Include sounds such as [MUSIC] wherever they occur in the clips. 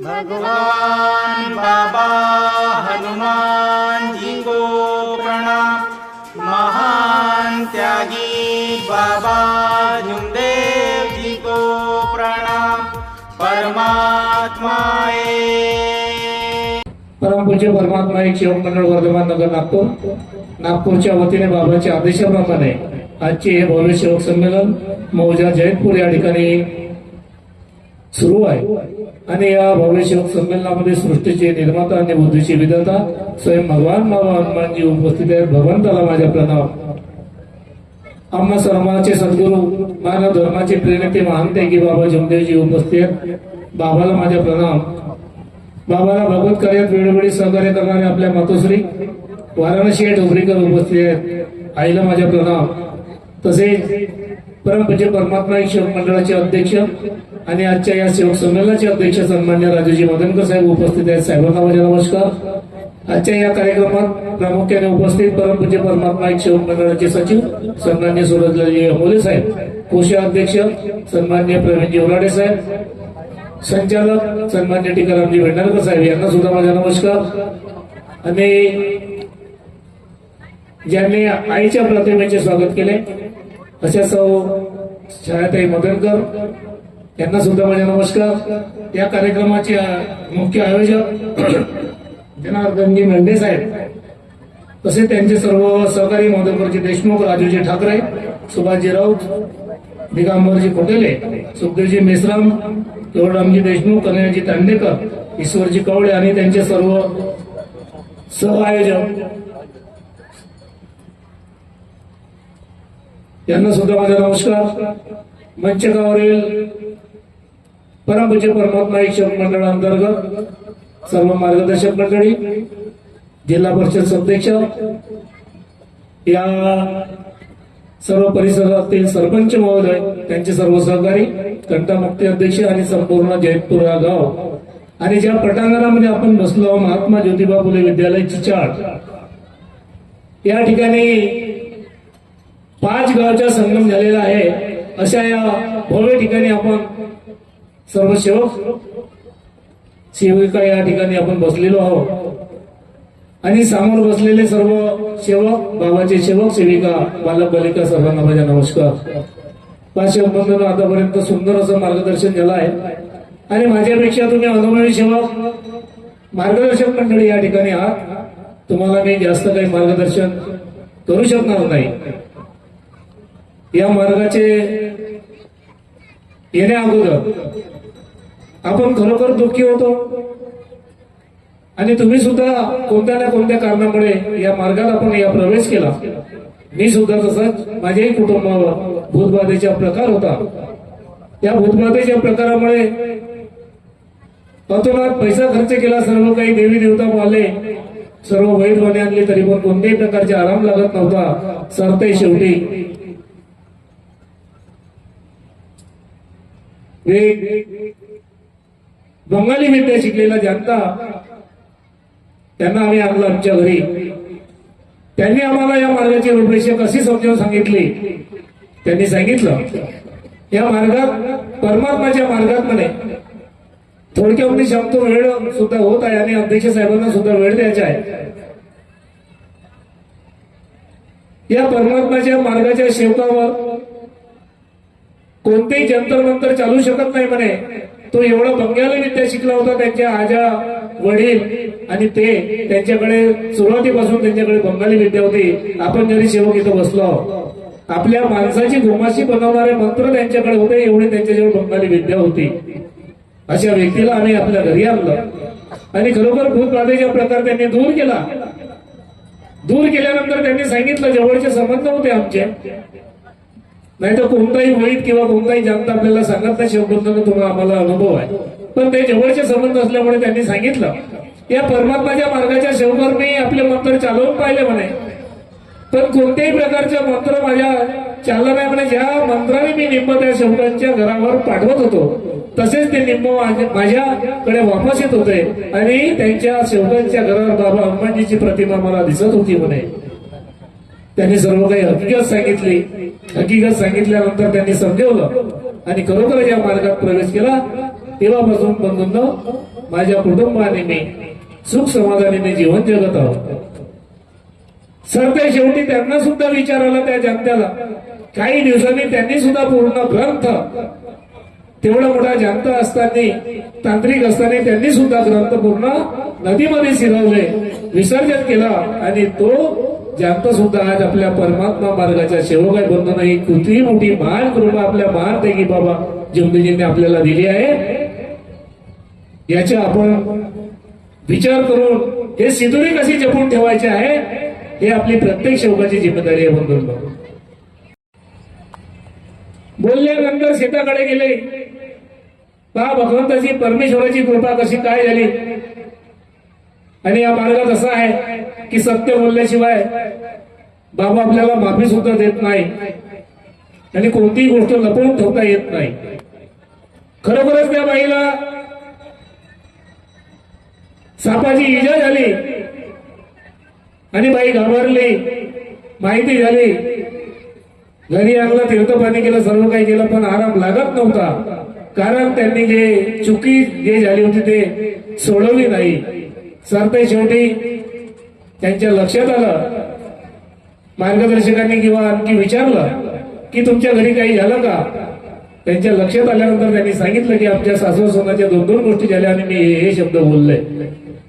भगवान बाबा हनुमान जी को प्रणाम महान त्यागी बाबा झुमदेव जी को प्रणाम परमात्माए परमपूज्य परमात्मा एक शिवम मंडळ वर्धमान नगर नागपूर. नागपूरच्या वतीने बाबाच्या आदेशाप्रमाणे आजचे हे भव्य शिवक संमेलन मौजा जयपूर या ठिकाणी सुरू आहे. आणि या भव्य संमेलनामध्ये सृष्टीचे निर्माता आणि बुद्धीचे विधाता स्वयं भगवान बाबा हनुमानजी उपस्थित आहेत. भगवंताला माझ्या प्रणाम. आम्हा सर्वांचे सद्गुरू मानव धर्माचे प्रेरणे महान त्यागी बाबा जमदेवजी उपस्थित आहेत. बाबाला माझ्या प्रणाम. बाबाला भगवत कार्यात वेळोवेळी सहकार्य करणारे आपल्या मातोश्री वाराणसी या डोबरीकर उपस्थित आहेत. आईला माझ्या प्रणाम. तसेच परमपूज्य परमात्मा एक मंडळाचे अध्यक्ष आणि आजच्या या सेवक संमेलनाचे अध्यक्ष सन्मान्य राजूजी मदनकर साहेब उपस्थित आहेत. साहेबांना माझा नमस्कार. आजच्या या कार्यक्रमात प्रामुख्याने उपस्थित परमपूज्य परमात्मा एक सेवक मंडळाचे सचिव सन्मान्य सूरजलाजी अमोले साहेब कोषाध्यक्ष सन्मान्य प्रवीणजी उराडे साहेब संचालक सन्मान्य टिकारामजी भेंडारकर साहेब यांना सुद्धा माझा नमस्कार. आणि ज्यांनी आईच्या प्रतिमेचे स्वागत केले अशा सौ छायाताई मदनकर यांना सुद्धा माझा नमस्कार. या कार्यक्रमाचे मुख्य आयोजक [CLEARS THROAT] जनार्दनजी मेंढे साहेब. तसे त्यांचे सर्व सहकारी मधुकरजी देशमुख राजूजी ठाकरे सुभाषजी राऊत दिगंबरजी कोटेले सुखदेवजी मेश्राम केवळरामजी देशमुख कन्हैयाजी तांडेकर ईश्वरजी कवळे आणि त्यांचे सर्व सहआयोजक यांना सुद्धा माझा नमस्कार. मंचकावरील परमपूज्य परमात्मा शिक्षक मंडळांतर्गत सर्व मार्गदर्शक मंडळी जिल्हा परिषद सदस्य या सर्व परिसरातील सरपंच महोदय त्यांचे सर्व सहकारी कंटामुक्ती अध्यक्ष आणि संपूर्ण जयपूर हा गाव. आणि ज्या पटांगणामध्ये आपण बसलो महात्मा ज्योतिबा फुले विद्यालय चाट या ठिकाणी पाच गावचा संगम झालेला आहे. अशा या भव्य ठिकाणी आपण सर्व सेवक सेविका या ठिकाणी आपण बसलेलो आहोत. आणि समोर बसलेले सर्व सेवक बाबाचे सेवक सेविका बालक बालिका सर्वांना माझ्या नमस्कार. पाचशे बंधन आतापर्यंत सुंदर असं मार्गदर्शन झालं आहे. आणि माझ्यापेक्षा तुम्ही अनुभवी सेवक मार्गदर्शक मंडळी या ठिकाणी आहात. तुम्हाला मी जास्त काही मार्गदर्शन करू शकणार नाही. या मार्गाचे येण्या अगोदर आपण खरोखर दुःखी होतो. आणि तुम्ही सुद्धा कोणत्या ना कोणत्या कारणामुळे या मार्गात आपण या प्रवेश केला. मी सुद्धा तसंच माझ्याही कुटुंबावर भूतबाधेचा प्रकार होता. या भूतबाधेच्या प्रकारामुळे अतोनात पैसा खर्च केला सर्व काही देवी देवता पाले सर्व वैध आणले तरी पण कोणत्याही प्रकारचे आराम लागत नव्हता. सरते शेवटी. हे बंगाली विद्या शिकलेला जनता त्यांना आम्ही आणलं आमच्या घरी. त्यांनी आम्हाला या मार्गाची रूपरेषा कशी समजावून सांगितली? त्यांनी सांगितलं या मार्गात परमात्माच्या मार्गात म्हणे थोडक्यामध्ये शब्द वेळ सुद्धा होत आहे आणि अध्यक्ष साहेबांना सुद्धा वेळ द्यायचा आहे. या परमात्माच्या मार्गाच्या शेवटावर कोणतेही जंतर मंतर चालू शकत नाही म्हणे. तो एवढा बंगाली विद्या शिकला होता त्यांच्या आजा वडील आणि ते त्यांच्याकडे सुरुवातीपासून त्यांच्याकडे बंगाली विद्या होती. आपण जरी सेवक इथं बसलो आहोत. आपल्या माणसाची घुमाशी बनवणारे मंत्र त्यांच्याकडे होते एवढी त्यांच्याजवळ बंगाली विद्या होती. अशा व्यक्तीला आम्ही आपल्या घरी आणलं. आणि खरोखर भूतबाधेचा प्रकार त्यांनी दूर केला. दूर केल्यानंतर त्यांनी सांगितलं जवळचे संबंध होते आमचे. नाही तर कोणताही वैद किंवा कोणताही जनता आपल्याला सांगत नाही शिवबंधन तुम्हाला आम्हाला अनुभव आहे. पण ते जवळचे संबंध असल्यामुळे त्यांनी सांगितलं. या परमात्माच्या मार्गाच्या शेवकर मी आपले मंत्र चालवून पाहिले म्हणे. पण कोणत्याही प्रकारचे मंत्र माझ्या चालला नाही म्हणे ज्या मंत्राने मी निंब त्या शेवटांच्या घरावर पाठवत होतो तसेच ते निंब माझ्याकडे वापस येत होते आणि त्यांच्या शेवटांच्या घरावर बाबा अंबाजीची प्रतिमा मला दिसत होती म्हणे. त्यांनी सर्व काही हकीकत सांगितली. हकीकत सांगितल्यानंतर त्यांनी समजवलं. आणि खरोखर या मार्गात प्रवेश केला तेव्हापासून बंधूंनो माझ्या कुटुंबाने मी सुख समाधानाने जीवन जगत आहोत. सरते शेवटी त्यांना सुद्धा विचार आला त्या जनतेला. काही दिवसांनी त्यांनी सुद्धा पूर्ण ग्रंथ तेवढा मोठा जाणत असताना तांत्रिक असताना त्यांनी सुद्धा ग्रंथ पूर्ण नदीमध्ये शिरवले विसर्जन केला. आणि तो ज्यांचं सुद्धा आज आपल्या परमात्मा मार्गाच्या सेवक आहे बंधन ही किती मोठी महान कृपा आपल्या महान की बाबा जिंदगीने आपल्याला दिली आहे याचा आपण विचार करून हे सिंधुरी कशी जपून ठेवायचे आहे हे आपली प्रत्येक सेवकाची जिम्मेदारी आहे बाबा बोलल्यानंतर शेताकडे गेले. का भगवंताची परमेश्वराची कृपा कशी काय झाली? आणि या मार्गात असा आहे की सत्य बोलल्याशिवाय बाबा आपल्याला माफी सुद्धा देत नाही. आणि कोणतीही गोष्ट लपवून ठेवता येत नाही. खरोखरच त्या बाईला सापाची इजा झाली. आणि बाई घाबरली. माहिती झाली. घरी आणलं तीर्थपाणी केलं सर्व काही केलं पण आराम लागत नव्हता. कारण त्यांनी जे चुकी जे झाली होती ते सोडवली नाही. सरते शेवटी त्यांच्या लक्षात आलं मार्गदर्शकांनी किंवा आणखी विचारलं की तुमच्या घरी काही झालं का? त्यांच्या लक्षात आल्यानंतर त्यांनी सांगितलं की आमच्या सासू सोनाच्या दोन दोन गोष्टी झाल्या आणि मी हे शब्द बोलले.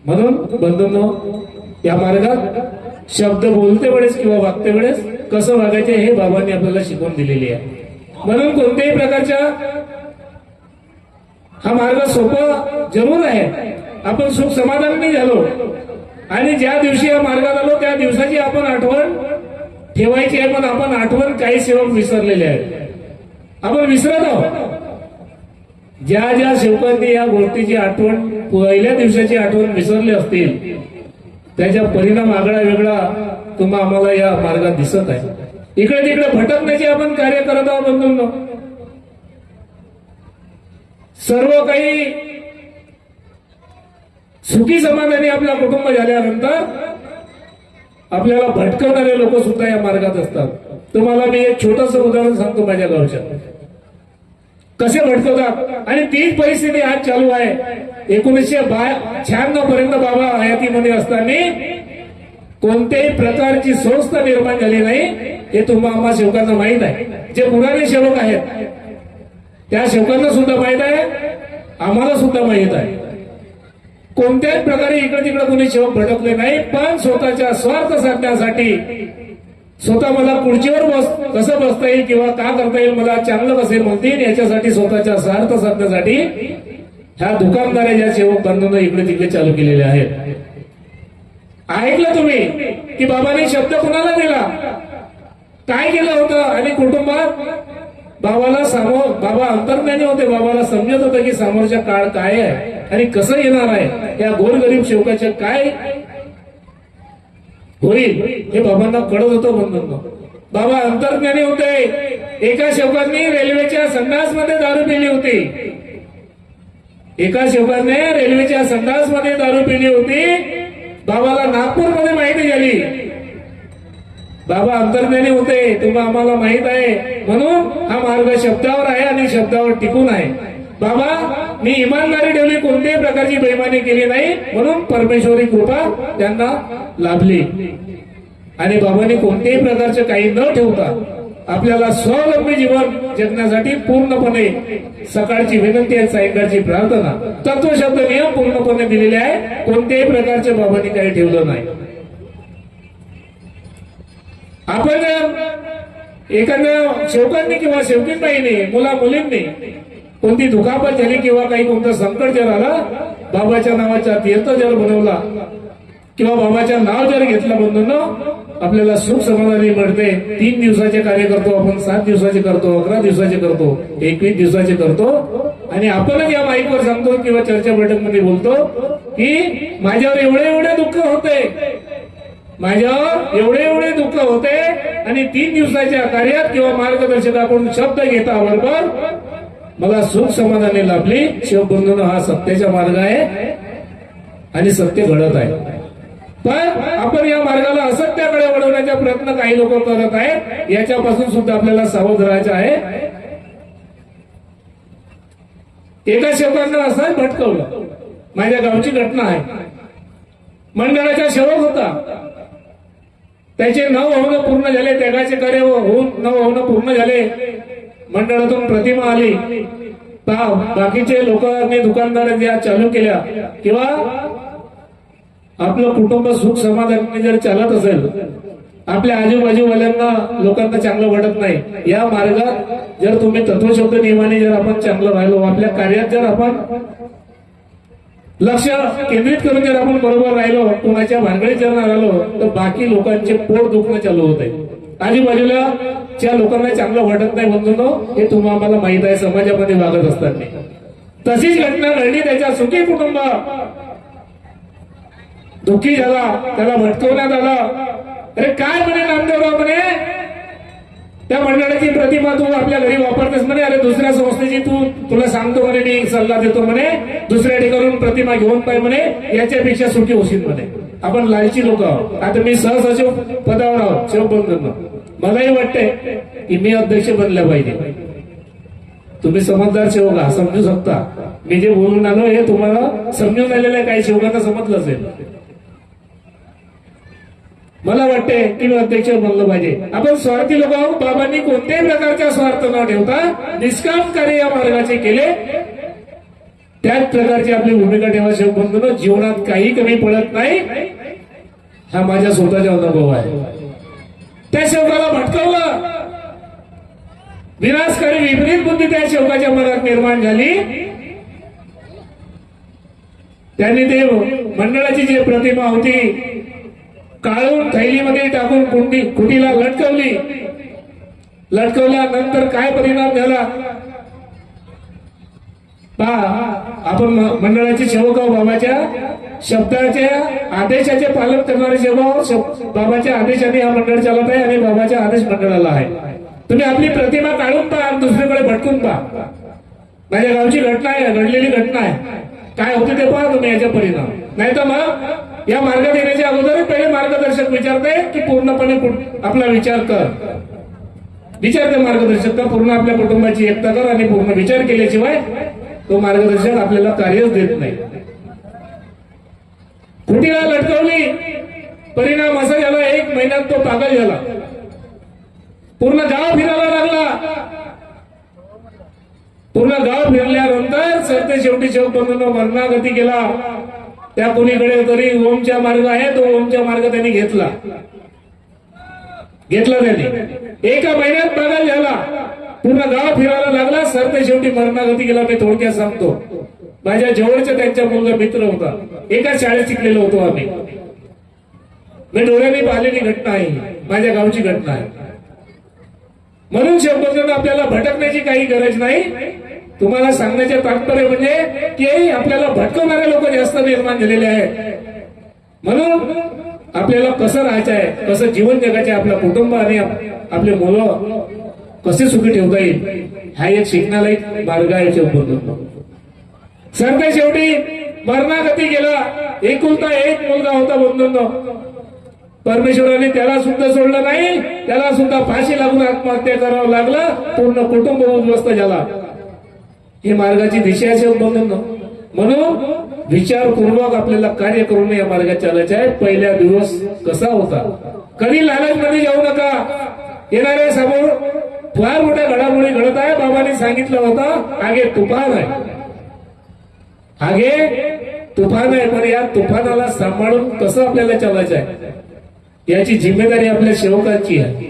म्हणून बंधूंनो या मार्गात शब्द बोलते वेळेस किंवा वागते वेळेस कसं वागायचे हे बाबांनी आपल्याला शिकवून दिलेली आहे. म्हणून कोणत्याही प्रकारच्या हा मार्ग सोपा जरूर आहे आपण सुख समाधानी झालो. आणि ज्या दिवशी या मार्गात आलो त्या दिवसाची आपण आठवण ठेवायची आहे. पण आपण आठवण काही सेवक विसरलेले आहेत आपण विसरत आहोत. ज्या ज्या सेवकांनी या गोष्टीची आठवण पहिल्या दिवसाची आठवण विसरली असतील त्याचा परिणाम आगळा वेगळा तुम्हा आम्हाला या मार्गात दिसत आहे. इकडे तिकडे भटकण्याचे आपण कार्य करत आहोत बंधूंनो. सर्व काही सुखी समाधाने आपला कुटुंब झाल्यानंतर आपल्याला भटकवणारे लोक सुद्धा या मार्गात असतात. तुम्हाला मी एक छोटस उदाहरण सांगतो माझ्या गावच्या. कसे भटकवतात? आणि तीच परिस्थिती आज चालू आहे. एकोणीसशे शहाण्णव पर्यंत बाबा हयातीमध्ये असताना कोणत्याही प्रकारची संस्था निर्माण झाली नाही हे तुम्हा आम्हा शेवकांना माहीत आहे. जे पुराणे सेवक आहेत त्या शेवकांना सुद्धा माहीत आहे आम्हाला सुद्धा माहीत आहे. कोणत्याही प्रकारे इकडे तिकडे कोणी सेवक भटकले नाही पण स्वतःच्या स्वार्थ साधण्यासाठी स्वतः मला खुर्चीवर बस कसं बसता येईल किंवा का करता येईल मला चांगलं कसे म्हणतील याच्यासाठी स्वतःच्या स्वार्थ साधण्यासाठी ह्या दुकानदारे ज्या सेवक बंधनं इकडे तिकडे चालू केलेले आहेत. ऐकलं तुम्ही की बाबाने शब्द कुणाला दिला? काय केलं होतं? आणि कुटुंबात? बाबाला सामो बाबा अंतर्ज्ञानी होते बाबाला समजत होतं की समोरच्या काळ काय आहे आणि कसं येणार आहे या गोरगरीब शेवकाच्या काय होईल हे बाबांना कळत होतं बंधन. बाबा अंतर्ज्ञानी होते. एका शेवकांनी रेल्वेच्या संडासमध्ये दारू पिली होती. एका शेवकाने रेल्वेच्या संडासमध्ये दारू पिली होती. बाबाला नागपूरमध्ये माहिती झाली. बाबा अंतर्ज्ञानी होते तेव्हा आम्हाला माहीत आहे. म्हणून हा मार्ग शब्दावर आहे आणि शब्दावर टिकून आहे. बाबा मी इमानदारी ठेवली कोणत्याही प्रकारची बेमानी केली नाही. म्हणून परमेश्वरी कृपा त्यांना लाभली. आणि बाबांनी कोणत्याही प्रकारचं काही न ठेवता आपल्याला स्वावलंबी जीवन जगण्यासाठी पूर्णपणे सकाळची विनंती आहे सायंकाळची प्रार्थना तत्वशब्द नियम पूर्णपणे दिलेले आहे. कोणत्याही प्रकारच्या बाबांनी काही ठेवलं नाही. आपण एखाद्या शेवकांनी किंवा शेवकीनबाईने मुला मुलींनी कोणती दुखापत झाली किंवा काही कोणतं संकट जर आला बाबाच्या नावाचा तीर्थ जर बनवला किंवा बाबाच्या नाव जर घेतलं म्हणून आपल्याला सुख समाधानी मिळते. तीन दिवसाचे कार्य करतो आपण सात दिवसाचे करतो अकरा दिवसाचे करतो एकवीस दिवसाचे करतो. आणि आपणच या माईकवर सांगतो किंवा चर्चा बैठकमध्ये बोलतो की माझ्यावर एवढे एवढे दुःख होते. माझ्या एवढे एवढे दुःख होते आणि तीन दिवसाच्या कार्यात किंवा मार्गदर्शकाकडून शब्द घेता बरोबर मला सुख समाधाने लाभली. शिवबंधन हा सत्तेचा मार्ग आहे आणि सत्य घडत आहे. पण आपण या मार्गाला असत्याकडे वळवण्याचा प्रयत्न काही लोक करत आहेत. याच्यापासून सुद्धा आपल्याला सावध राहायचं आहे. एका शेवकांना असाच भटकवलं. माझ्या गावची घटना आहे. मंडळाचा सेवक होता. त्याचे नऊ होणं पूर्ण झाले त्यागाचे कार्य होऊन नऊ होणं पूर्ण झाले. मंडळातून प्रतिमा आली. बाकीचे लोकांनी दुकानदारांनी या चालू केल्या किंवा आपलं कुटुंब सुख समाधानाने जर चालत असेल आपल्या आजूबाजूवाल्यांना लोकांना चांगलं वाटत नाही. या मार्गात जर तुम्ही तत्वशब्द नियमाने जर आपण चांगलं राहिलो आपल्या कार्यात जर आपण लक्ष केंद्रित करून जर आपण बरोबर राहिलो कोणाच्या भानगडीत जर राहिलो तर बाकी लोकांचे पोट दुखणं चालू होत आहे आजूबाजूला ज्या लोकांना चांगलं वाटत नाही बंधूंनो हे तुम्हाला आम्हाला माहीत आहे समाजामध्ये वागत असताना तशीच घटना घडली त्याच्या सुखी कुटुंब. दुःखी झाला त्याला भटकवण्यात आलं. अरे काय म्हणे नामदेवराव म्हणे त्या मंडळाची प्रतिमा तू आपल्या घरी वापरतेस म्हणे अरे दुसऱ्या संस्थेची तू तुला सांगतो म्हणे मी सल्ला देतो म्हणे दुसऱ्या ठिकाणून प्रतिमा घेऊन पाय म्हणे याच्यापेक्षा सुटी होशील म्हणे. आपण लालची लोक आहोत. आता मी सहसचिव पदावर आहोत शिवबंधन मलाही वाटतंय की मी अध्यक्ष बनल्या पाहिजे. तुम्ही समजदार शेवक समजू शकता. मी जे बोलून आलो हे तुम्हाला समजून आलेलं आहे काही सेवकांना समजलं असेल. मला वाटते की मी अध्यक्ष बनलं पाहिजे. आपण स्वार्थी लोक आहोत. बाबांनी कोणत्याही प्रकारचा स्वार्थ न ठेवता निष्काम कार्य या मार्गाचे केले. त्याच प्रकारची आपली भूमिका ठेवा शेवक बंधून. जीवनात काही कमी पडत नाही. हा माझ्या स्वतःचा अनुभव आहे. त्या शेवकाला भटकवलं. विनाशकारी विपरीत बुद्धी त्या शेवकाच्या मनात निर्माण झाली. त्यांनी ते मंडळाची जी प्रतिमा होती काढून थैलीमध्ये टाकून कुंडी कुटीला लटकवली. लटकवल्यानंतर काय परिणाम झाला? आपण मंडळाचे सेवक आहोत बाबाच्या शब्दाच्या आदेशाचे पालन करणारे सेवक बाबाच्या आदेशाने हा मंडळ चालत आहे आणि बाबाच्या आदेश मंडळाला आहे. तुम्ही आपली प्रतिमा काढून पहा आणि दुसरीकडे भटकून पहा. माझ्या गावची घटना आहे घडलेली घटना आहे. काय होते ते पहा तुम्ही याच्या परिणाम. नाही तर मग या मार्गात येण्याच्या अगोदर पहिले मार्गदर्शक विचारते की पूर्णपणे आपला विचार कर. विचारते मार्गदर्शक तर पूर्ण आपल्या कुटुंबाची एकता कर आणि पूर्ण विचार केल्याशिवाय तो मार्गदर्शक आपल्याला कार्यच देत नाही. कुटीला लटकवली परिणाम असा झाला एक महिन्यात तो पागल झाला. पूर्ण गाव फिरायला लागला. पूर्ण गाव फिरल्यानंतर सरते शेवटी शेवट बंधून मरणागती केला. त्या कोणीकडे तरी ओमच्या मार्ग आहे तो ओमच्या मार्ग त्यांनी घेतला. घेतला त्यांनी. एका महिन्यात बदल झाला. पूर्ण गाव फिरायला लागला सरते शेवटी मरणागती गेला मी थोडक्यात सांगतो. माझ्या जवळचा त्यांचा मुलगा मित्र होता. एका शाळेत शिकलेलो होतो आम्ही. मी डोळ्याने पाहिलेली घटना आहे. माझ्या गावची घटना आहे. म्हणून शब्दांना आपल्याला भटकण्याची काही गरज नाही. तुम्हाला सांगण्याचे तात्पर्य म्हणजे की आपल्याला भटकवणारे लोक जास्त निर्माण झालेले आहेत. म्हणून आपल्याला कसं राहायचं आहे? कसं जीवन जगायचं आहे? आपलं कुटुंब आणि आपले मुलं कसे सुखी ठेवता येईल? हा एक शिकण्यालायक मार्ग आहे शब्द सरते शेवटी मरणागती गेला एकुलता एक मुलगा होता बंधूंनो. परमेश्वराने त्याला सुद्धा सोडलं नाही. त्याला सुद्धा फाशी लागून आत्महत्या करावं लागलं. पूर्ण कुटुंब उद्ध्वस्त झाला. ही मार्गाची दिशा असेल बंधूंनो म्हणून विचारपूर्वक आपल्याला कार्य करून या मार्गात चालायचं आहे. पहिला दिवस कसा होता? कधी लालच मध्ये जाऊ नका. येणाऱ्या समोर फार मोठ्या घडामोडी घडत आहे. बाबांनी सांगितलं होतं आगे तुफान आहे. आगे तुफान आहे पण या तुफानाला सांभाळून कसं आपल्याला चालायचं आहे? याची जिम्मेदारी आपल्या सेवकांची आहे.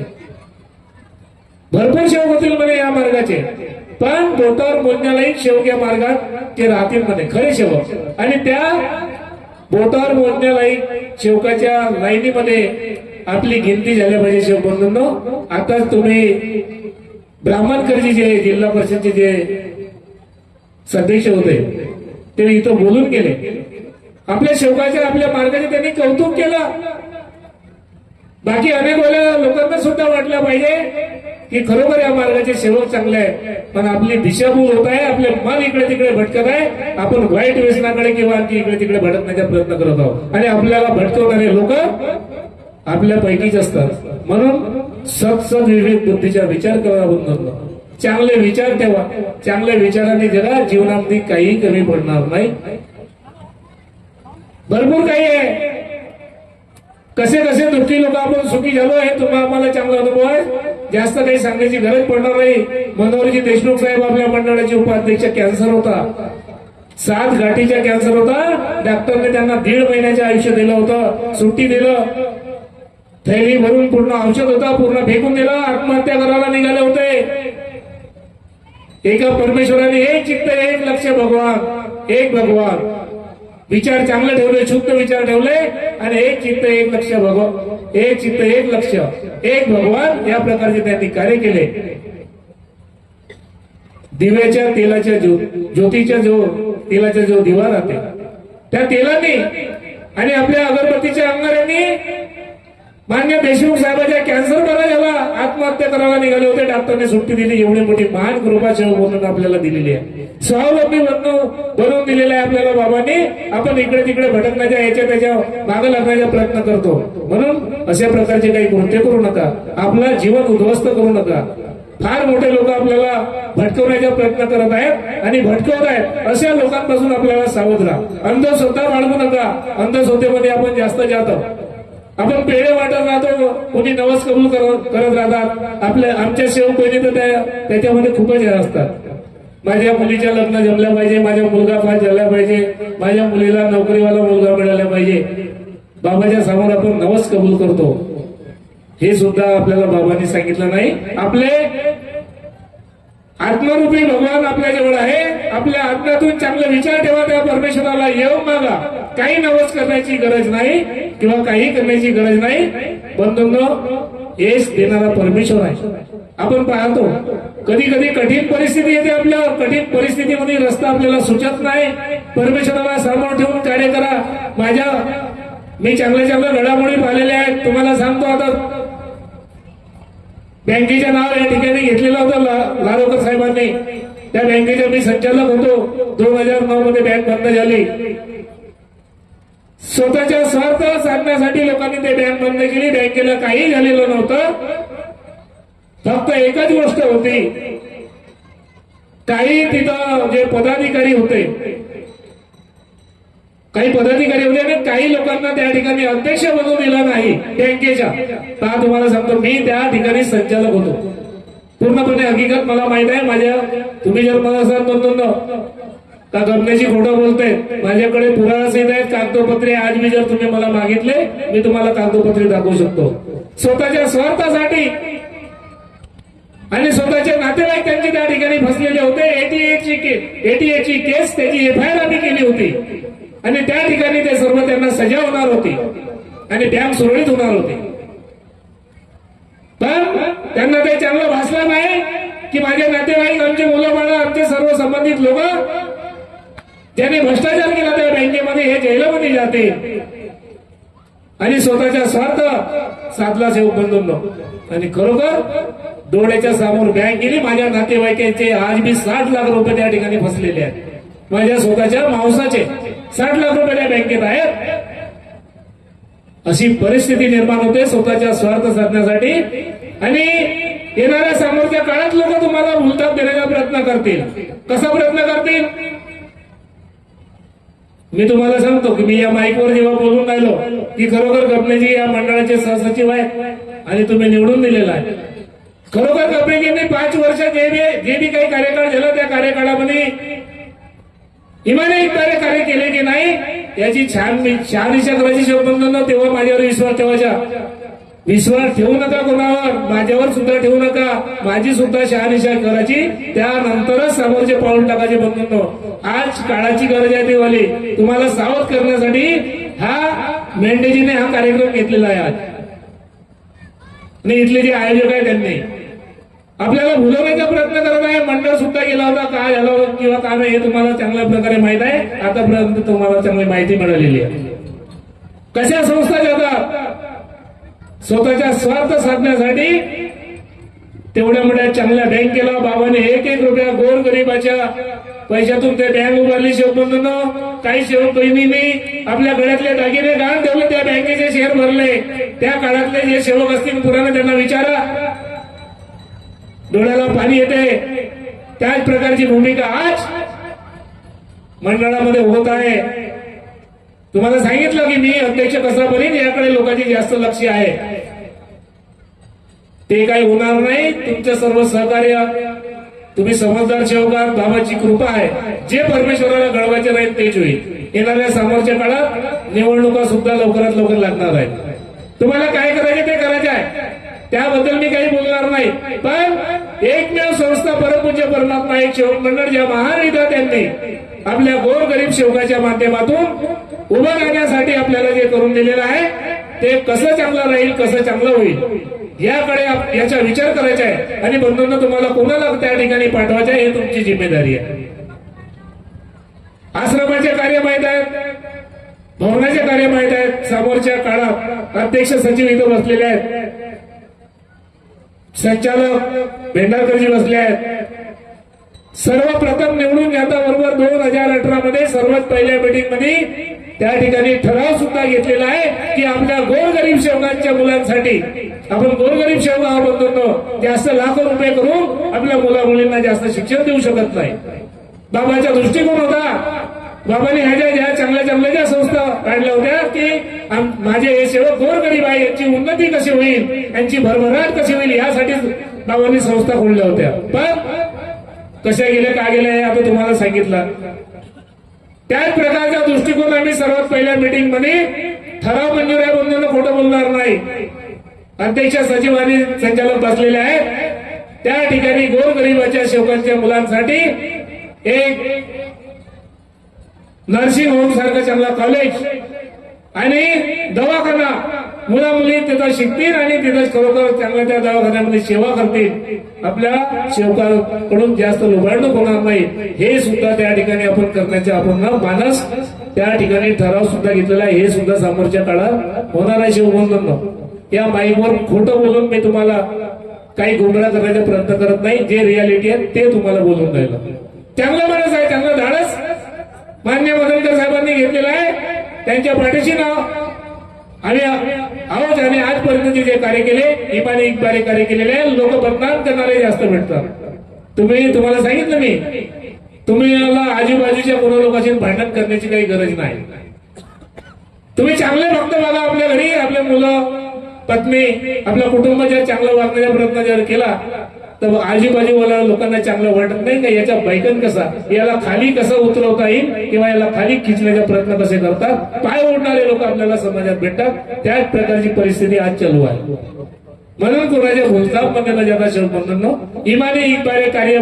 भरपूर सेवक होतील म्हणे या मार्गाचे. पण बोटावर मोजण्यालाही शेवग्या मार्गात ते राहतील म्हणे. खरे शेवक. आणि त्या बोटावर मोजण्यालाही शेवकाच्या लाईनीमध्ये आपली गिनती झाल्या पाहिजे सेवक बंधूंनो. आता तुम्ही ब्राह्मणकरजी जे जिल्हा परिषदचे जे सदस्य होते ते इथं बोलून गेले आपल्या शेवकाच्या आपल्या मार्गाचे त्यांनी कौतुक केलं. बाकी अनेक वेळेला लोकांना सुद्धा वाटलं पाहिजे. की खरोखर या मार्गाचे सेवक चांगले आहेत. पण आपली दिशाभूल होत आहे आपले मन इकडे तिकडे भटकत आहे. आपण वाईट व्यसनाकडे किंवा आणखी इकडे तिकडे भटकण्याचा प्रयत्न करत आहोत. आणि आपल्याला भटकवणारे लोक आपल्या पैकीच असतात. म्हणून सत सद विवेक बुद्धीचा विचार करा बंधन. चांगले विचार ठेवा. चांगल्या विचाराने जरा जीवनामध्ये काही कमी पडणार नाही. भरपूर काही आहे. कसे कसे दुःखी लोक आपण सुखी झालो हे तुम्हाला आम्हाला चांगला अनुभव आहे. जास्त काही सांगण्याची गरज पडणार नाही. मनोहरजी देशमुख साहेब आपल्या मंडळाचे उपाध्यक्ष कॅन्सर होता. सात गाठीचा कॅन्सर होता. डॉक्टरने त्यांना दीड महिन्याचे आयुष्य दिलं होतं. सुट्टी दिलं. थैली भरून पूर्ण औषध होता. पूर्ण फेकून दिलं. आत्महत्या करायला निघाले होते. एका परमेश्वराने एक चित्त एक लक्ष भगवान. एक भगवान. विचार चांगले ठेवले शुद्ध विचार ठेवले आणि एक चित्त एक लक्ष भगवान एक चित्त एक लक्ष. एक भगवान या प्रकारचे त्यांनी कार्य केले. दिव्याच्या तेलाच्या जो ज्योतीच्या जो तेलाचा जो दिवा राहते त्या तेलाने आणि आपल्या अगरबत्तीच्या अंगारांनी मान्य देशमुख साहेबांच्या कॅन्सर बरा झाला. आत्महत्या करायला निघाले होते. डॉक्टरने सुट्टी दिली. एवढी मोठी महान कृपा सेवा म्हणून आपल्याला दिलेली आहे. स्वावलंबी बनवून बनवून दिलेलं आहे आपल्याला बाबांनी. आपण इकडे तिकडे भटकण्याच्या याच्या त्याच्यामागे लागण्याचा प्रयत्न करतो. म्हणून अशा प्रकारचे काही कृत्य करू नका. आपला जीवन उद्ध्वस्त करू नका. फार मोठे लोक आपल्याला भटकवण्याचा प्रयत्न करत आहेत आणि भटकवत आहेत. अशा लोकांपासून आपल्याला सावध राहा. अंधश्रद्धा बाळगू नका. अंधश्रद्धेमध्ये आपण जास्त जातो. आपण पेढे वाटत राहतो. कोणी नवस कबूल करत करत राहतात. आपल्या आमच्या सेवक बहिणी तर त्या त्याच्यामध्ये खूपच हे असतात. माझ्या मुलीच्या लग्न जमल्या पाहिजे माझ्या मुलगा फार झाला पाहिजे माझ्या मुलीला नोकरीवाला मुलगा मिळाला पाहिजे. बाबाच्या समोर आपण नवस कबूल करतो. हे सुद्धा आपल्याला बाबांनी सांगितलं नाही. आपले आत्मरूपी भगवान आपल्या जवळ आहे. आपल्या आत्म्यातून चांगले विचार ठेवा त्या परमेश्वराला. येऊ मागा. काही नवस करण्याची गरज नाही. किंवा काही करण्याची गरज नाही. बंधूंनो यश देणारा परमेश्वर आहे. आपण पाहतो कधी कधी कठीण परिस्थिती येते आपल्यावर. कठीण परिस्थितीमध्ये रस्ता आपल्याला सुचत नाही. परमेश्वराला समोर ठेवून कार्य करा. माझ्या मी चांगल्या चांगल्या घडामोडी पाहिलेल्या आहेत. तुम्हाला सांगतो आता बँकेच्या नाव या ठिकाणी घेतलेलं होतं लारोकर साहेबांनी. त्या बँकेच्या मी संचालक होतो. दोन हजार नऊ मध्ये बँक बंद झाली. स्वतःच्या स्वार्थ साधण्यासाठी लोकांनी ते बँक बंद केली. बँकेला काही झालेलं नव्हतं. फक्त एकच गोष्ट होती. काही तिथं जे पदाधिकारी होते काही पदाधिकारी होते आणि काही लोकांना त्या ठिकाणी अध्यक्ष बनवून दिला नाही बँकेच्या. तर तुम्हाला सांगतो मी त्या ठिकाणी संचालक होतो. पूर्णपणे हकीकत मला माहीत आहे. माझ्या तुम्ही जर मला असाल म्हणतो का गमनेशी खोटं बोलतोय माझ्याकडे पुरावा आहेत कागदोपत्रे आज मी जर तुम्ही मला मागितले मी तुम्हाला कागदोपत्रे दाखवू शकतो. स्वतःच्या स्वार्थासाठी आणि स्वतःचे नातेवाईक त्यांचे त्या ठिकाणी फसलेले होते. एटी एटची एटी एटची केस त्याची एफ आय आर आम्ही केली होती. आणि त्या ठिकाणी ते सर्व त्यांना सजा होणार होती. आणि डॅम सुरळीत होणार होती. पण त्यांना ते चांगलं भासलं नाही की माझे नातेवाईक आमचे मुलं बाळ आमचे सर्व संबंधित लोक त्याने भ्रष्टाचार केला त्या बँकेमध्ये हे जेलमध्ये जाते. आणि स्वतःच्या स्वार्थ साधला सेवक बंधूंनो आणि खरोखर डोळ्याच्या समोर बँक गेली माझ्या नातेवाईकांचे आज मी साठ लाख रुपये त्या ठिकाणी फसलेले आहेत. माझ्या स्वतःच्या मांसाचे साठ लाख रुपये त्या बँकेत आहेत. अशी परिस्थिती निर्माण होते स्वतःच्या स्वार्थ साधण्यासाठी. आणि येणाऱ्या समोरच्या काळात लोक तुम्हाला उलताप देण्याचा प्रयत्न करतील. कसा प्रयत्न करतील? मी तुम्हाला सांगतो की मी या माईकवर जेव्हा बोलून राहिलो की खरोखर गपनेजी या मंडळाचे सहसचिव आहेत आणि तुम्ही निवडून दिलेला आहे. खरोखर गपनेजींनी पाच वर्ष जे जे बी काही कार्यकाळ झाला त्या कार्यकाळामध्ये इमानदारी कार्य केले की नाही याची छान छान इशा करायची शोधबंधन तेव्हा माझ्यावर विश्वास ठेवायचा. विश्वास ठेवू नका कोणावर माझ्यावर सुद्धा ठेवू नका. माझी सुद्धा शहानिशा करायची. त्यानंतरच समोरचे पाऊल टाकायचे बंधूंनो. आज काळाची गरज आहे देवाली तुम्हाला सावध करण्यासाठी हा मेंढेजीने हा कार्यक्रम घेतलेला आहे आज. आणि इथले जे आयोजक आहे त्यांनी. आपल्याला भुलवण्याचा प्रयत्न करत आहे मंडळ सुद्धा गेला होता. काय झाला होता किंवा काय नाही हे तुम्हाला चांगल्या प्रकारे माहीत आहे. आतापर्यंत तुम्हाला चांगली माहिती मिळालेली आहे. कशा संस्था जातात स्वतःच्या स्वार्थ साधण्यासाठी तेवढ्या मोठ्या चांगल्या बँकेला बाबाने एक एक रुपया गोर गरीबाच्या पैशातून ते बँक उभारली. शेवबंधून काही सेवक बहिणींनी आपल्या गळ्यातले दागिने गहाण ठेवले त्या बँकेचे शेअर भरले. त्या काळातले जे सेवक असतील पुराने त्यांना विचारा. डोळ्याला पाणी येते. त्याच प्रकारची भूमिका आज मंडळामध्ये होत आहे. तुम्हाला सांगितलं की मी अध्यक्ष कसा बनेन याकडे लोकांचे जास्त लक्ष आहे. ते काही होणार नाही. तुमचं सर्व सहकार्य तुम्ही समजदार शेवकार बाबाची कृपा आहे. जे परमेश्वराला घडवायचे नाहीत तेच होईल. येणाऱ्या समोरच्या काळात निवडणुका सुद्धा लवकरात लवकर लागणार आहेत. तुम्हाला काय करायचे ते करायचे आहे. त्याबद्दल मी काही बोलणार नाही. पण एकमेव संस्था परमपूज्य परमात्मा एक शेवक मंडळ ज्या महान विद्यार्थ्यांनी आपल्या गोर गरीब सेवकाच्या माध्यमातून उभं राहण्यासाठी आपल्याला जे करून दिलेलं आहे ते कसं चांगलं राहील कसं चांगलं होईल याकडे याचा विचार करायचा आहे. आणि बंधूंना तुम्हाला कोणाला त्या ठिकाणी पाठवायचं आहे हे तुमची जिम्मेदारी आहे. आश्रमाचे कार्य माहीत आहेत भवनाचे कार्य माहीत आहेत समोरच्या काळात अध्यक्ष सचिव इथं बसलेले आहेत. संचालक भेंडारकरजी बसले आहेत. सर्वप्रथम निवडून येता बरोबर दोन हजार अठरा मध्ये सर्वात पहिल्या मीटिंगमध्ये त्या ठिकाणी ठराव सुद्धा घेतलेला आहे की आपल्या गोरगरीब सेवकांच्या मुलांसाठी आपण गोरगरीब सेवक आहोत बंधूंनो जास्त लाखो रुपये करून आपल्या मुला मुलींना जास्त शिक्षण देऊ शकत नाही. बाबाचा दृष्टिकोन होता बाबाने ह्या ज्या चांगल्या चांगल्या ज्या संस्था काढल्या होत्या की माझे हे सेवक गोरगरीब आहे यांची उन्नती कशी होईल यांची भरभराट कशी होईल यासाठी बाबांनी संस्था खोडल्या होत्या. पण कशा गेल्या का गेल्या हे आता तुम्हाला सांगितलं. त्याच प्रकारचा दृष्टिकोन आम्ही सर्वात पहिल्या मीटिंगमध्ये ठराव मंजूर आहे बंधूंना खोटं बोलणार नाही. अध्यक्ष सचिव आणि संचालक बसलेले आहेत. त्या ठिकाणी गोरगरिबाच्या शेवकांच्या मुलांसाठी एक नर्सिंग होम सारखं चांगला कॉलेज आणि दवाखाना. मुला मुली तिथं शिकतील आणि तिथं खरोखर चांगल्या त्या दवाखान्यामध्ये सेवा करतील. आपल्या सेवकाकडून जास्त लुबाडणूक होणार नाही. हे सुद्धा त्या ठिकाणी आपण करण्याचे आपण ना मानस त्या ठिकाणी ठराव सुद्धा घेतलेला आहे. हे सुद्धा समोरच्या काळात होणार आहे शिवबंधन. या माईकवर खोटं बोलून मी तुम्हाला काही गोंधळा करण्याचा प्रयत्न करत नाही. जे रियालिटी आहे ते तुम्हाला बोलून राहिलं चांगलं माणूस आहे चांगलं धाडस. मान्य मदनकर साहेबांनी घेतलेलं आहे. त्यांच्या पाठीशी नाव आम्ही आहोत आणि आजपर्यंतचे जे कार्य केले इमाने इकबारे कार्य केलेले आहे. लोक बदनाम करणारे जास्त भेटतात तुम्ही तुम्हाला सांगितलं मी. तुम्ही याला आजूबाजूच्या कोणा लोकांशी भांडण करण्याची काही गरज नाही. तुम्ही चांगले भक्त मला आपल्या घरी आपल्या मुलं पत्नी आपल्या कुटुंब जर चांगलं वागण्याचा प्रयत्न जर केला तर आजूबाजूवाला लोकांना चांगलं वाटत नाही का? याचा बैकन कसा? याला खाली कसं उतरवता येईल? किंवा याला खाली खिचण्याचा प्रयत्न कसे करतात? पाय ओढणारे लोक आपल्याला समाजात भेटतात. त्याच प्रकारची परिस्थिती आज चालू आहे. म्हणून कोणाच्या भूलता म्हणण्याला ज्यादा शोधबंधनो इमाने इकबारे कार्य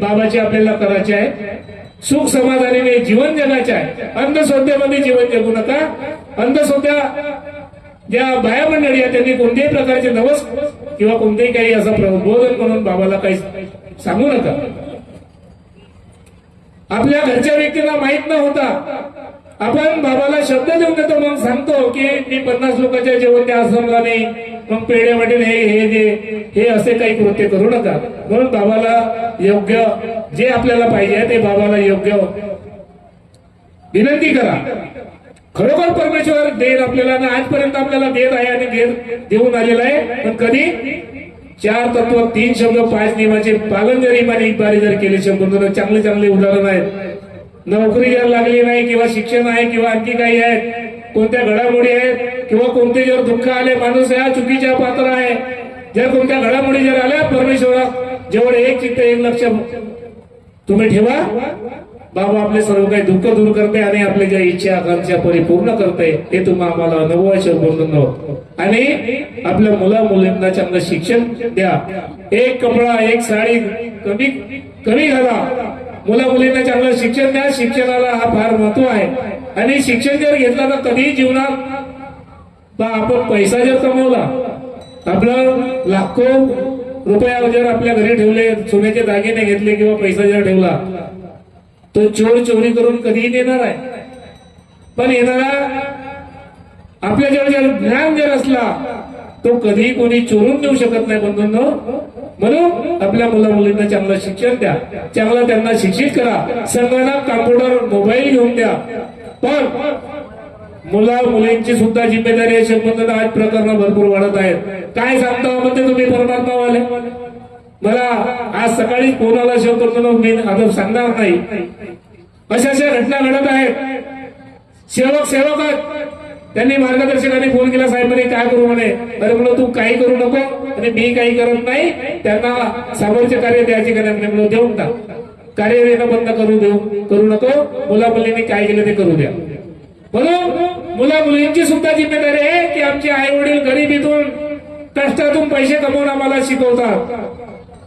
बाबाचे आपल्याला करायचे आहे. सुख समाधानाने जीवन जगायचे आहे. अंधश्रद्धेमध्ये जीवन जगू नका. अंधश्रद्धा ज्या बाया मंडळी आहेत त्यांनी कोणत्याही प्रकारचे नवस किंवा कोणतेही काही असं प्रबोधन म्हणून बाबाला काही सांगू नका. आपल्या घरच्या व्यक्तीला माहीत न होता आपण बाबाला शब्द देऊन देतो मग सांगतो की मी पन्नास लोकांच्या जेवण त्या आश्रमला नाही. मग पेढे वाटेल हे हे दे हे असे काही कृत्य करू नका. म्हणून बाबाला योग्य जे आपल्याला पाहिजे ते बाबाला योग्य विनंती करा. खरोखर परमेश्वर देत आपल्याला ना आजपर्यंत आपल्याला देत आहे आणि देत देऊन आलेला आहे. पण कधी? चार तत्व तीन शब्द पाच नियमाचे पालन जर इमाने इकबारी जर केले शब्द चांगले चांगले उदाहरण आहेत. नोकरी जर लागली नाही किंवा शिक्षण आहे किंवा आणखी काही आहे कोणत्या घडामोडी आहेत किंवा कोणते जर दुःख आले माणूस या चुकीच्या पात्र आहे. जर कोणत्या घडामोडी जर आल्या परमेश्वरा जेवढे एक चित्त एक लक्ष तुम्ही ठेवा. बाबा आपले सर्व काही दुःख दूर करते आणि आपल्या ज्या इच्छा आकांक्षा परिपूर्ण करते हे तुम्हा आम्हाला अनुभवाचे बोलून आणि आपल्या मुला मुलींना चांगलं शिक्षण द्या. एक कपडा एक साडी कमी कमी घाला. मुला मुलींना चांगलं शिक्षण द्या. शिक्षणाला हा फार महत्त्व आहे. आणि शिक्षण जर घेतला तर कधीही जीवनात आपण पैसा जर कमवला आपलं लाखो रुपया जर आपल्या घरी ठेवले सोन्याचे दागिने घेतले किंवा पैसा जर ठेवला तो चोर चोरी करून कधीही देणार आहे. पण येणारा आपल्याजवळ जर ज्ञान जर असला तो कधीही कोणी चोरून देऊ शकत नाही बंधूंनो. म्हणून आपल्या मुला मुलींना चांगलं शिक्षण द्या. चांगलं त्यांना शिक्षित करा. सगळ्यांना कॉम्प्युटर मोबाईल घेऊन द्या. पण मुला मुलींची सुद्धा जिम्मेदारी आहे संबंध आज प्रकरण भरपूर वाढत आहेत. काय सांगता म्हणते तुम्ही परमात्मावाले? मला आज सकाळी कोणाला शिव करतो मी आदर सांगणार नाही. अशा अशा घटना घडत आहेत? सेवक सेवकच त्यांनी मार्गदर्शकाने फोन केला साहेब म्हणे काय करू म्हणे? अरे म्हणलं तू काही करू नको. आणि मी काही करत नाही. त्यांना समोरचे कार्य द्यायचे का नाही? म्हणलं देऊन टाक. कार्य देणं बंद करू देऊ. करू नको. मुला मुलींनी काय केलं ते करू द्या. म्हणून मुला मुलींची सुद्धा जिम्मेदारी आहे की आमचे आई वडील गरिबीतून कष्टातून पैसे कमवून आम्हाला शिकवतात.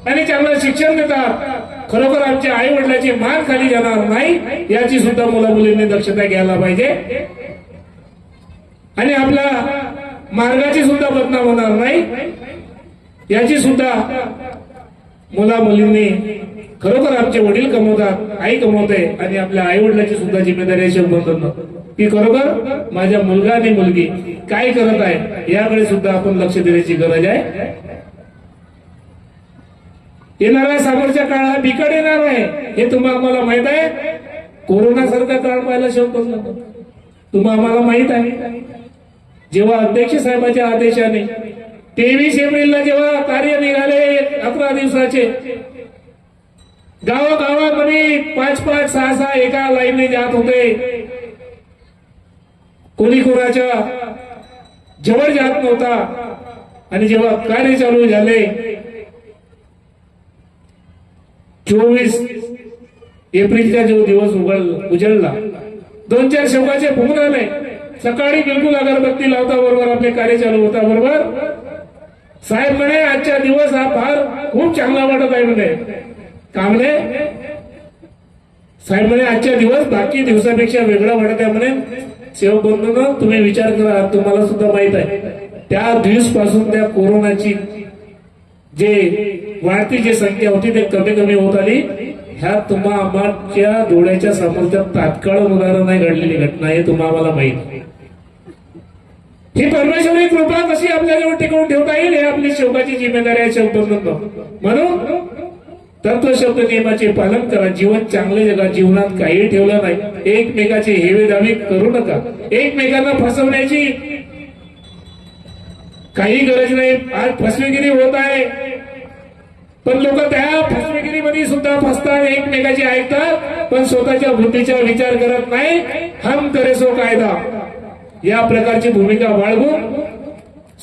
आणि चांगलं शिक्षण देतात. खरोखर आमच्या आई वडिलांची मान खाली जाणार नाही याची सुद्धा मुला मुलींनी दक्षता घ्यायला पाहिजे. आणि आपल्या मार्गाची सुद्धा बदनाम होणार नाही याची सुद्धा मुला मुलींनी खरोखर आमचे वडील कमवतात आई कमवते आणि आपल्या आई वडिलाची सुद्धा जिम्मेदारी अशी बनतात की खरोखर माझ्या मुलगा आणि मुलगी काय करत आहे याकडे सुद्धा आपण लक्ष देण्याची गरज आहे. येणाऱ्या समोरच्या काळ हा बिकट येणार आहे. हे तुम्हाला आम्हाला माहीत आहे. कोरोना सारखा काळ पाहायला शोध तुम्हा आम्हाला माहीत आहे. जेव्हा अध्यक्ष साहेबांच्या आदेशाने तेवीस एप्रिलला जेव्हा कार्य निघाले अकरा दिवसाचे गावागावामध्ये पाच पाच सहा सहा एका लाईनने जात होते. कोणी कोणाच्या जवळ जात नव्हता. आणि जेव्हा कार्य चालू झाले चोवीस एप्रिलचा जो दिवस उघड उजळला. दोन चार शब्दाचे फोन आले. सकाळी बिलकुल अगरबत्ती लावता बरोबर आपले कार्य चालू होता बरोबर साहेब म्हणे आजचा दिवस हा फार खूप चांगला वाटत आहे म्हणे. का म्हणे? साहेब म्हणे आजचा दिवस बाकी दिवसापेक्षा वेगळा वाटत आहे म्हणे. सेवक बंधूंनो तुम्ही विचार करा तुम्हाला सुद्धा माहीत आहे. त्या दिवसपासून त्या कोरोनाची जे वाढती जी संख्या होती ते कमी कमी होत आली. ह्या तुम्हा आम्हाच्या डोळ्याच्या समोरच्या तात्काळ उदाहरण नाही घडलेली घटना हे तुम्हा आम्हाला माहीत. ही परमेश्वरी कृपा कशी आपल्याजवळ टिकवून ठेवता येईल हे आपली शोकाची जिम्मेदारी आहे शब्द म्हणून. तत्व शब्द नियमाचे पालन करा. जीवन चांगले जगा जीवनात काही ठेवलं नाही. एकमेकाचे हेवे दावे करू नका. एकमेकांना फसवण्याची काही गरज नाही. आज फसवेगिरी होत आहे. पण लोक त्या फसवेगिरीमध्ये सुद्धा फसतात. एकमेकाची ऐकतात पण स्वतःच्या बुद्धीचा विचार करत नाही. हम करे सो कायदा. या प्रकारची भूमिका बाळगून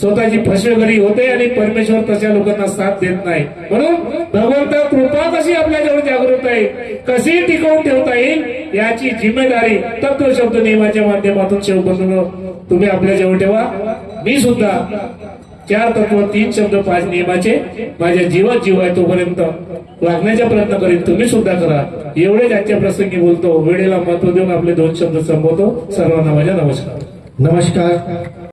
स्वतःची फसवेगिरी होते आणि परमेश्वर तशा लोकांना साथ देत नाही. म्हणून भगवंत कृपा कशी आपल्याजवळ जागृत आहे कशी टिकवून ठेवता येईल याची जिम्मेदारी तत्वशब्द नियमाच्या माध्यमातून शेवबंधून तुम्ही आपल्याजवळ ठेवा. मी सुद्धा चार तत्व तीन शब्द पाच नियमाचे माझ्या जीवात जीव आहे तोपर्यंत वागण्याचा प्रयत्न करीन. तुम्ही सुद्धा करा. एवढे आजच्या प्रसंगी बोलतो. वेळेला महत्त्व देऊन आपले दोन शब्द संबोधतो सर्वांना माझ्या नमस्कार. नमस्कार.